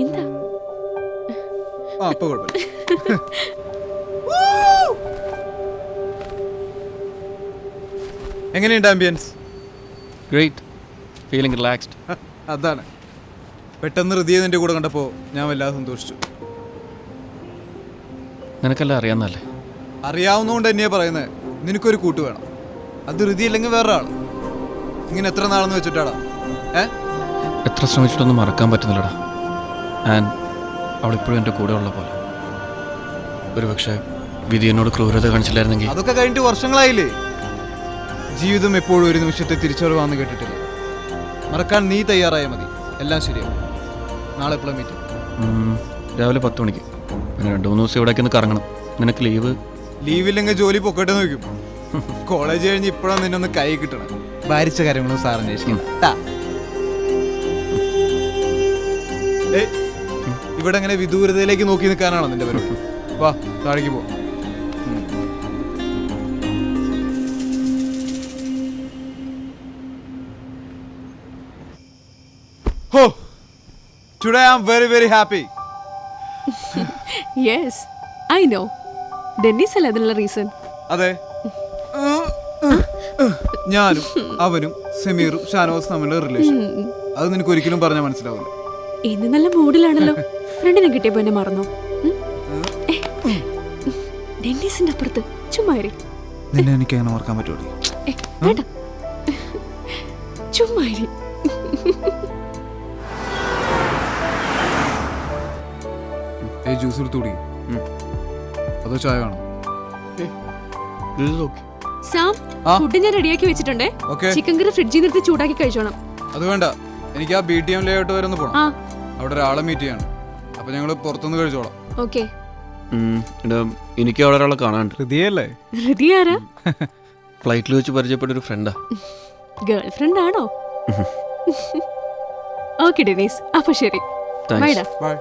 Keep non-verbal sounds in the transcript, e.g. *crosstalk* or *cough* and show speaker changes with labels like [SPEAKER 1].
[SPEAKER 1] എന്താ?
[SPEAKER 2] എങ്ങനെയുണ്ട് ambience
[SPEAKER 3] great feeling relaxed
[SPEAKER 2] അതാണ്. പെട്ടെന്ന് ഹൃദയ നിന്റെ കൂടെ കണ്ടപ്പോൾ ഞാൻ വല്ലാതെ സന്തോഷിച്ചു.
[SPEAKER 3] നിനക്കെല്ലാം അറിയാവുന്നല്ലേ
[SPEAKER 2] അറിയാവുന്നതുകൊണ്ട് തന്നെയാ പറയുന്നത് നിനക്കൊരു കൂട്ട് വേണം. അത് ഹൃദയ അല്ലെങ്കിൽ വേറെ ആൾ ഇങ്ങനെ എത്ര നാളെന്ന് വെച്ചിട്ടാടാ? ഏ?
[SPEAKER 3] എത്ര ശ്രമിച്ചിട്ടൊന്നും മറക്കാൻ പറ്റുന്നില്ലടാ. ആൻഡ് അവളിപ്പോഴും എന്റെ കൂടെ ഉള്ള പോലെ. ഒരു പക്ഷേ വിധി എന്നോട് ക്രൂരത കാണിച്ചില്ലായിരുന്നെങ്കിൽ.
[SPEAKER 2] അതൊക്കെ കഴിഞ്ഞിട്ട് വർഷങ്ങളായില്ലേ? ജീവിതം എപ്പോഴും ഒരു നിമിഷത്തെ തിരിച്ചറിവാന്ന് കേട്ടിട്ടില്ല. മറക്കാൻ നീ തയ്യാറായ മതി. എല്ലാം ശരിയാവും. നാളെ എപ്പോഴും മീറ്റ്
[SPEAKER 3] രാവിലെ പത്ത് മണിക്ക്. പിന്നെ രണ്ട് മൂന്ന് ദിവസം ഇവിടേക്ക് ഒന്ന് കറങ്ങണം. നിനക്ക് ലീവ്?
[SPEAKER 2] ലീവില്ലെങ്കിൽ ജോലി പൊക്കട്ടെ നോക്കും കോളേജ് കഴിഞ്ഞ് ഇപ്പോഴാണ് നിന്നൊന്ന് കൈ കിട്ടണം. ഭാരിച്ച കാര്യങ്ങളും സാർ അന്വേഷിക്കണം. ഏയ്, ഇവിടെ അങ്ങനെ വിദൂരതയിലേക്ക് നോക്കി നിൽക്കാനാണോ നിന്റെ പരിപാടി? വാ താഴേക്ക് പോ. ഹോ today I am very very happy
[SPEAKER 1] yes I know Dennis അല്ലേ അതിനുള്ള റീസൺ
[SPEAKER 2] അതെ. ഞാനും അവനും സമീറും ഷാനോസ് തമ്മിലുള്ള റിലേഷൻ അത് നിനക്ക് ഒരിക്കലും പറഞ്ഞാൽ മനസ്സിലാവില്ല.
[SPEAKER 1] ഇന്ന് നല്ല മൂഡിലാണല്ലോ. ഫ്രണ്ടിനെ കിട്ടിയപ്പോ എന്നെ മറന്നു. ഡെന്നിസിന്റെ അപ്പുറത്ത് ചുമ്മാരി
[SPEAKER 2] നിന്നെ എനിക്ക് അങ്ങനെ ഓർക്കാൻ
[SPEAKER 1] പറ്റൂടി വേണ്ട. ചുമ്മാ ഇരി.
[SPEAKER 2] ഏ ജ്യൂസ് എടുത്തുകൂടി അതോ ചായ വേണോ?
[SPEAKER 1] സാം? ഫുഡ് ഞാൻ റെഡിയാക്കി വെച്ചിട്ടുണ്ടേ. ചിക്കൻ കറി ഫ്രിഡ്ജിൽ നിർത്തി ചൂടാക്കി കഴിച്ചോണം.
[SPEAKER 2] അത് വേണ്ട. എനിക്ക് ആ ബി ടി എം ലേഔട്ട് വരെ ഒന്ന് പോണം.
[SPEAKER 1] ആ.
[SPEAKER 2] അവിടെ ഒരാളെ മീറ്റ് ചെയ്യാണ്. അപ്പൊ ഞങ്ങൾ പുറത്തുനിന്ന് കഴിച്ചോളാം.
[SPEAKER 1] ഓക്കെ.
[SPEAKER 3] എനിക്ക് അവിടെ ഒരാളെ കാണാനുണ്ട്.
[SPEAKER 2] ഹൃദയല്ലേ
[SPEAKER 1] ഹൃദയ ആരാ? *laughs*
[SPEAKER 3] ഫ്ലൈറ്റിൽ വെച്ച് പരിചയപ്പെട്ട ഒരു ഫ്രണ്ടാ
[SPEAKER 1] ഗേൾ ഫ്രണ്ട് ആണോ? *laughs* ഓക്കെ ഡെനീസ് അപ്പൊ ശരി. Thanks
[SPEAKER 2] bye.